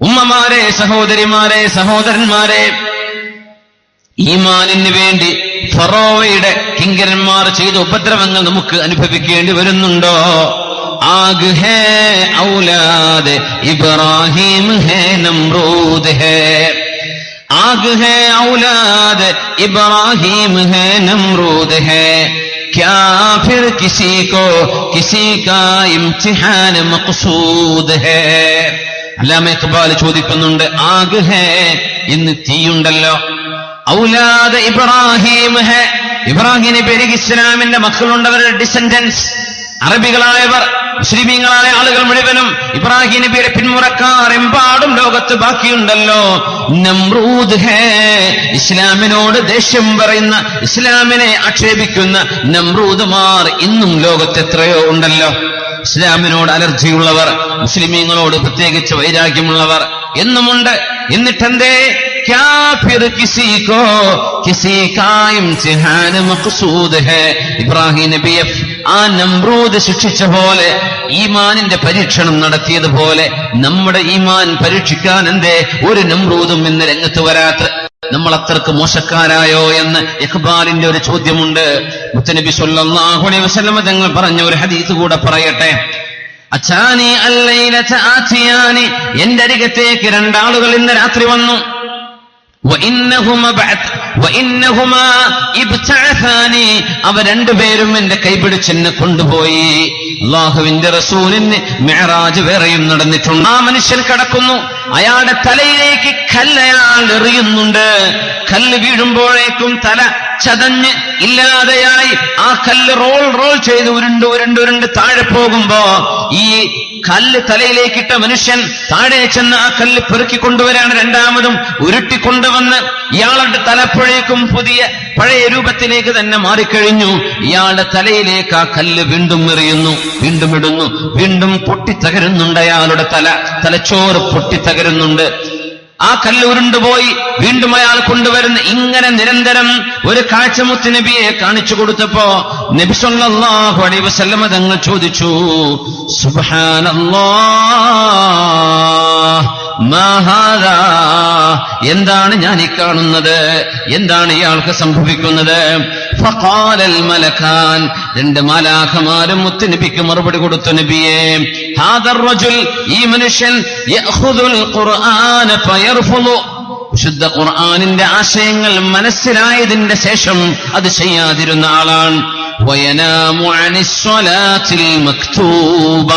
ഉമ്മമാരെ സഹോദരിമാരെ സഹോദരന്മാരെ ഈമാനിന് വേണ്ടി ഫറോവയുടെ കിങ്കരന്മാർ ചെയ്ത ഉപദ്രവങ്ങൾ നമുക്ക് അനുഭവിക്കേണ്ടി വരുന്നുണ്ടോ ആഗ് ഹേ ഔലാദ് ഇബ്രാഹിം ഹേ നമ്രൂദ് ഹേ ആഗ് ഹേ ഔലാദ് ഇബ്രാഹിം ഹേ നമ്രൂദ് ഹേ क्या फिर किसी को किसी का इम्तिहान मकसूद है അല്ലാമ ഇക്ബാൽ ചോദിക്കുന്നുണ്ട് ആഗ് ഹേ ഇന്ന് തീയുണ്ടല്ലോ? ഔലാദ് ഇബ്രാഹിം ഹേ ഇബ്രാഹിം അലൈഹി ഇസ്ലാമിന്റെ മക്കളുണ്ട് അവരുടെ ഡിസെൻഡൻസ് അറബികളായവർ മുസ്ലിമീങ്ങളായ ആളുകൾ മുഴുവനും ഇബ്രാഹിം നബിയുടെ പിന്മുറക്കാർ എമ്പാടും ലോകത്ത് ബാക്കിയുണ്ടല്ലോ. നമ്രൂദ് ഹേ ഇസ്ലാമിനോട് ദേഷ്യം പറയുന്ന ഇസ്ലാമിനെ ആക്ഷേപിക്കുന്ന നമ്രൂദുമാർ ഇന്നും ലോകത്ത് എത്രയോ ഉണ്ടല്ലോ. ഇസ്ലാമിനോട് അലർജിയുള്ളവർ മുസ്ലിമീങ്ങളോട് പ്രത്യേകിച്ച് വൈരാഗ്യമുള്ളവർ എന്നുമുണ്ട്. എന്നിട്ടെന്തേ? ശിക്ഷിച്ച പോലെ ഈമാനിന്റെ പരീക്ഷണം നടത്തിയതുപോലെ നമ്മുടെ ഈമാൻ പരീക്ഷിക്കാൻ എന്തേ? ഒരു നമ്രൂദും ഇന്ന് രംഗത്ത് വരാത്ത നമ്മൾ അത്രയ്ക്ക് മോശക്കാരായോ എന്ന് ഇഖ്ബാലിന്റെ ഒരു ചോദ്യമുണ്ട്. മുത്തനബി സല്ലല്ലാഹു അലൈഹി തങ്ങൾ പറഞ്ഞ ഒരു ഹദീസ് കൂടെ പറയട്ടെ. അച്ചാനി അല്ലൈലത എന്റെ അരികത്തേക്ക് രണ്ടാളുകൾ ഇന്ന് രാത്രി വന്നു. അവ രണ്ടുപേരും എന്റെ കൈപിടിച്ചെന്നെ കൊണ്ടുപോയി. അള്ളാഹുവിന്റെ റസൂലിന് മെഹറാജ് വേറെയും നടന്നിട്ടുണ്ട്. ആ മനുഷ്യൻ കടക്കുന്നു. അയാളുടെ തലയിലേക്ക് കല്ല് അയാൾ എറിയുന്നുണ്ട് കല്ല് വീഴുമ്പോഴേക്കും തല ചതഞ്ഞ് ഇല്ലാതെയായി ആ കല്ല് റോൾ റോൾ ചെയ്ത് ഉരുണ്ട് ഉരുണ്ട് ഉരുണ്ട് താഴെ പോകുമ്പോ ഈ കല്ല് തലയിലേക്കിട്ട മനുഷ്യൻ താഴെ ചെന്ന് ആ കല്ല് പെറുക്കി രണ്ടാമതും ഉരുട്ടിക്കൊണ്ടുവന്ന് ഇയാളുടെ തലപ്പുഴയ്ക്കും പുതിയ പഴയ രൂപത്തിലേക്ക് തന്നെ മാറിക്കഴിഞ്ഞു. ഇയാളുടെ തലയിലേക്ക് ആ കല്ല് വീണ്ടും എറിയുന്നു വീണ്ടും ഇടുന്നു വീണ്ടും പൊട്ടിത്തകരുന്നുണ്ട് അയാളുടെ തല. തലച്ചോറ് പൊട്ടിത്തകരുന്നുണ്ട്. ആ കല്ല് ഉരുണ്ടുപോയി വീണ്ടും അയാൾ കൊണ്ടുവരുന്ന ഇങ്ങനെ നിരന്തരം ഒരു കാഴ്ചമുത്ത് നബിയെ കാണിച്ചു കൊടുത്തപ്പോ നബി സല്ലല്ലാഹു അലൈഹി വസല്ലമ തങ്ങൾ ചോദിച്ചു സുബ്ഹാനല്ലാഹ്. മാ ഹാദാ എന്താണ് ഞാൻ ഈ കാണുന്നത്? എന്താണ് ഇയാൾക്ക് സംഭവിക്കുന്നത്? ഫഖാലൽ മലക്കാൻ രണ്ട് മാലാഖമാരും മുത്തുനബിക്ക് മറുപടി കൊടുത്തു നബിയെ. ഹാദർ റജുൽ ഈ മനുഷ്യൻ ഖുർആന വിശുദ്ധ ഖുർആനിന്റെ ആശയങ്ങൾ മനസ്സിലായതിന്റെ ശേഷം അത് ചെയ്യാതിരുന്ന ആളാണ്. അനിസ്വലാത്തിൽ മക്തൂബ.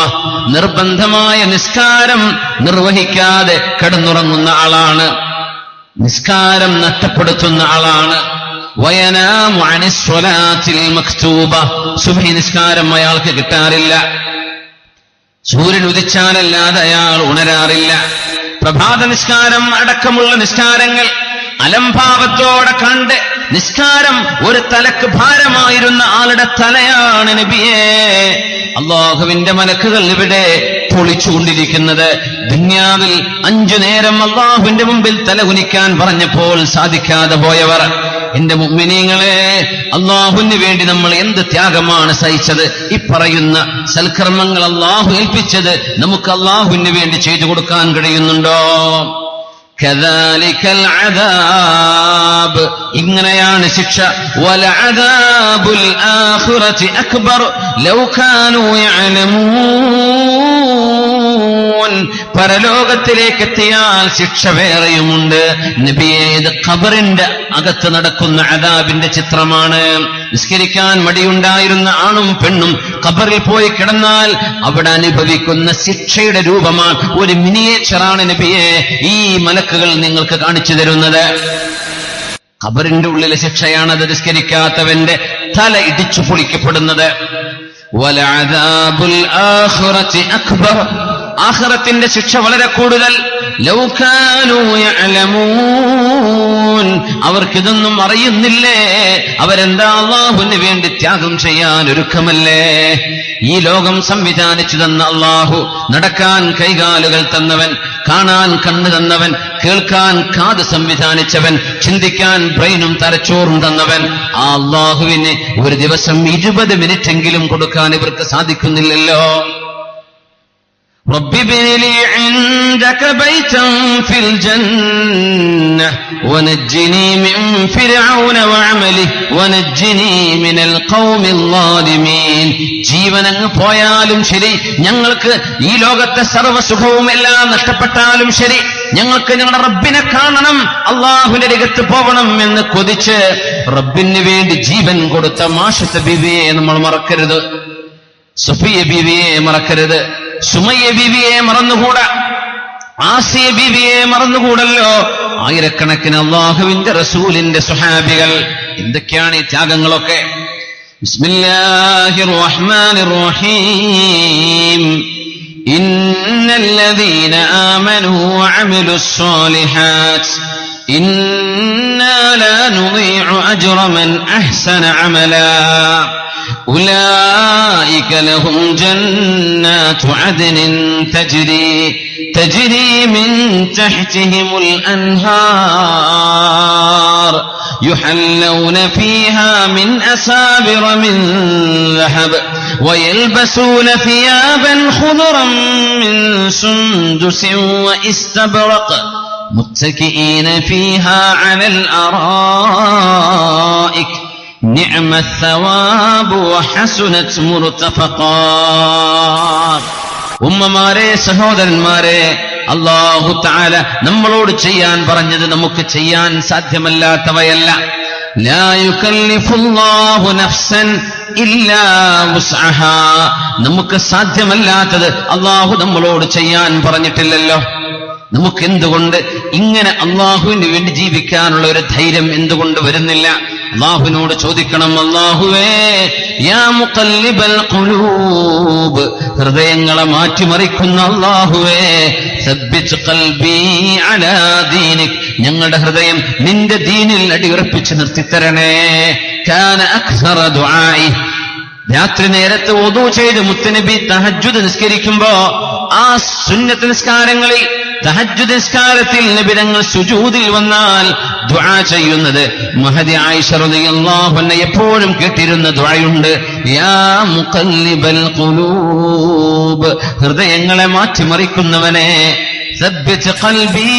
നിർബന്ധമായ നിസ്കാരം നിർവഹിക്കാതെ കടന്നുറങ്ങുന്ന ആളാണ്. നിസ്കാരം നഷ്ടപ്പെടുത്തുന്ന ആളാണ്. വയനാമു അനിസ്വലാത്തിൽ മക്തൂബ. സുബഹി നിസ്കാരം അയാൾക്ക് കിട്ടാറില്ല. സൂര്യൻ ഉദിച്ചാലല്ലാതെ അയാൾ ഉണരാറില്ല. പ്രഭാത നിസ്കാരം അടക്കമുള്ള നിസ്കാരങ്ങൾ അലംഭാവത്തോടെ കണ്ട് നിസ്കാരം ഒരു തലക്ക് ഭാരമായിരുന്ന ആളുടെ തലയാണ് നബിയേ. അള്ളാഹുവിന്റെ മനക്കുകൾ ഇവിടെ പൊളിച്ചുകൊണ്ടിരിക്കുന്നത്. ദുന്യാവിൽ അഞ്ചു നേരം അള്ളാഹുവിന്റെ മുമ്പിൽ തല കുനിക്കാൻ പറഞ്ഞപ്പോൾ സാധിക്കാതെ പോയവർ എന്റെ മുമ്മിനീങ്ങളെ അള്ളാഹുവിന് വേണ്ടി നമ്മൾ എന്ത് ത്യാഗമാണ് സഹിച്ചത്? ഈ പറയുന്ന സൽക്കർമ്മങ്ങൾ അള്ളാഹു ഏൽപ്പിച്ചത് നമുക്ക് അള്ളാഹുവിന് വേണ്ടി ചെയ്തു കൊടുക്കാൻ കഴിയുന്നുണ്ടോ? كذلك العذاب. إن إنريان شكشا ولعذاب الآخرة أكبر. لو كانوا يعلمون. പരലോകത്തിലേക്ക് എത്തിയാൽ ശിക്ഷ വേറെയുമുണ്ട്. നബിയേത് ഖബറിന്റെ അകത്ത് നടക്കുന്ന അദാബിന്റെ ചിത്രമാണ്. നിസ്കരിക്കാൻ മടിയുണ്ടായിരുന്ന ആണും പെണ്ണും ഖബറിൽ പോയി കിടന്നാൽ അവിടെ അനുഭവിക്കുന്ന ശിക്ഷയുടെ രൂപമാണ് ഒരു മിനിയേച്ചറാണ് നബിയെ ഈ മലക്കുകൾ നിങ്ങൾക്ക് കാണിച്ചു തരുന്നത്. ഖബറിന്റെ ഉള്ളിലെ ശിക്ഷയാണ് അത് നിസ്കരിക്കാത്തവന്റെ തല ഇടിച്ചു പൊളിക്കപ്പെടുന്നത്. വലഅദാബുൽ ആഖിറതി അക്ബർ. ആഖിറത്തിന്റെ ശിക്ഷ വളരെ കൂടുതൽ. അവർക്കിതൊന്നും അറിയുന്നില്ലേ? അവരെന്താ അള്ളാഹുവിന് വേണ്ടി ത്യാഗം ചെയ്യാൻ ഒരുക്കമല്ലേ? ഈ ലോകം സംവിധാനിച്ചു തന്ന അള്ളാഹു നടക്കാൻ കൈകാലുകൾ തന്നവൻ കാണാൻ കണ്ണു തന്നവൻ കേൾക്കാൻ കാത് സംവിധാനിച്ചവൻ ചിന്തിക്കാൻ ബ്രെയിനും തലച്ചോറും തന്നവൻ. ആ അള്ളാഹുവിന് ഒരു ദിവസം ഇരുപത് മിനിറ്റെങ്കിലും കൊടുക്കാൻ ഇവർക്ക് സാധിക്കുന്നില്ലല്ലോ. رب ابن لي عندك بيتا في الجنة ونجني من فرعون وعمله ونجني من القوم الظالمين ജീവൻ അങ്ങ് പോയാലും ശരി ഞങ്ങൾക്ക് ഈ ലോകത്തെ സർവ്വസുഖവും എല്ലാം നഷ്ടപ്പെട്ടാലും ശരി ഞങ്ങൾക്ക് ഞങ്ങളുടെ റബ്ബിനെ കാണണം അള്ളാഹുവിന്റെ രംഗത്ത് പോകണം എന്ന് കൊതിച്ച് റബ്ബിന് വേണ്ടി ജീവൻ കൊടുത്ത മാഷത്തെ ബിവിയെ നമ്മൾ മറക്കരുത് സുഫിയ ബീവിയെ മറക്കരുത് സുമയ്യ ബീവിയെ മറന്നുകൂടാ ആസിയ ബീവിയെ മറന്നുകൂടല്ലോ ആയിരക്കണക്കിന് അള്ളാഹുവിന്റെ റസൂലിന്റെ സുഹാബികൾ എന്തൊക്കെയാണ് ഈ ത്യാഗങ്ങളൊക്കെ ബിസ്മില്ലാഹിർ റഹ്മാനിർ റഹീം إن الذين آمنوا وعملوا الصالحات إنا لا نضيع أجر من أحسن عملا أولئك لهم جنات عدن تجري تجري من تحتهم الأنهار يحلون فيها من أسابر من ذهب ويلبسون ثيابا خضرا من سندس واستبرق متكئين فيها على الأرائك. نعم الثواب وحسنت مرتفقا ഉമ്മമാരെ സഹോദരന്മാരെ അള്ളാഹു താല നമ്മളോട് ചെയ്യാൻ പറഞ്ഞത് നമുക്ക് ചെയ്യാൻ സാധ്യമല്ലാത്തവയല്ല لا يكلف الله نفسا إلا وسعها നമുക്ക് സാധ്യമല്ലാത്തത് അള്ളാഹു നമ്മളോട് ചെയ്യാൻ പറഞ്ഞിട്ടില്ലല്ലോ നമുക്ക് എന്തുകൊണ്ട് ഇങ്ങനെ അള്ളാഹുവിന് വേണ്ടി ജീവിക്കാനുള്ള ഒരു ധൈര്യം എന്തുകൊണ്ട് വരുന്നില്ല അള്ളാഹുവിനോട് ചോദിക്കണം അള്ളാഹുവേ യാ ഹൃദയങ്ങളെ മാറ്റിമറിക്കുന്ന അള്ളാഹുവേ അലാ ദീനിക് ഞങ്ങളുടെ ഹൃദയം നിന്റെ ദീനിൽ അടിയുറപ്പിച്ച് നിർത്തിത്തരണേ. കാന അക്സറ ദുആഇ. രാത്രി നേരത്തെ ഒതു ചെയ്ത് മുത്തനബി തഹജ്ജുദ് നിസ്കരിക്കുമ്പോ ആ സുന്നത്ത് നിസ്കാരങ്ങളിൽ തഹജ്ജുദ് നിസ്കാരത്തിൽ നബിരങ്ങൾ സുജൂദിൽ വന്നാൽ ദ്വാ ചെയ്യുന്നത്. മഹദി ആയിഷ റളിയല്ലാഹു അൻഹ എപ്പോഴും കേട്ടിരുന്ന ദ്വായുണ്ട് യാ മുഖല്ലിബൽ ഖുലൂബ്. ഹൃദയങ്ങളെ മാറ്റിമറിക്കുന്നവനെ സബ്ബിത് ഖൽബി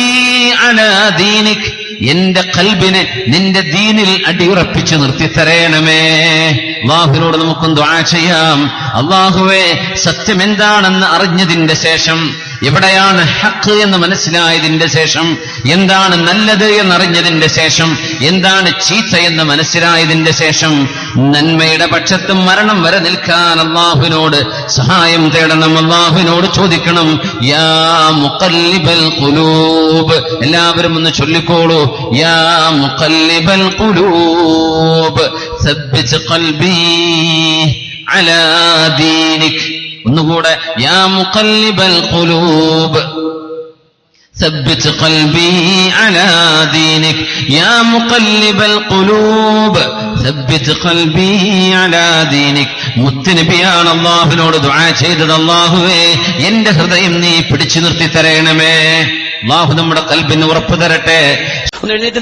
അലാ ദീനിക്. എന്റെ കൽബിനെ നിന്റെ ദീനിൽ അടിയുറപ്പിച്ച് നിർത്തിത്തരേണമേ. അള്ളാഹുവിനോട് നമുക്കും ദ്വാ ചെയ്യാം. അള്ളാഹുവെ സത്യം എന്താണെന്ന് അറിഞ്ഞതിന്റെ ശേഷം എവിടെയാണ് ഹക്ക് എന്ന് മനസ്സിലായതിന്റെ ശേഷം എന്താണ് നല്ലത് എന്നറിഞ്ഞതിന്റെ ശേഷം എന്താണ് ചീത്ത എന്ന് മനസ്സിലായതിന്റെ ശേഷം നന്മയുടെ പക്ഷത്തും മരണം വരെ നിൽക്കാൻ അള്ളാഹുവിനോട് സഹായം തേടണം അള്ളാഹുവിനോട് ചോദിക്കണം. യാ മുഖല്ലിബൽ ഖുലൂബ്. എല്ലാവരും ഒന്ന് ചൊല്ലിക്കോളൂ. യാ മുഖല്ലിബൽ ഖുലൂബ്. സബ്ബിത് ഖൽബി അലാ ദീനിക്. ഒന്നുകൂടെ യാ മുഖല്ലിബൽ ഖുലൂബ് ثبت قلبي على دينك يا مقلب القلوب ثبت قلبي على دينك മുത്തനബിയാണ് അള്ളാഹുവിനോട് ദുആ ചെയ്തത് അള്ളാഹുവേ എന്റെ ഹൃദയം നീ പിടിച്ചു നിർത്തി തരയണമേ അള്ളാഹു നമ്മുടെ കൽബിന് ഉറപ്പ് തരട്ടെ ഒന്ന് എഴുന്നേറ്റ്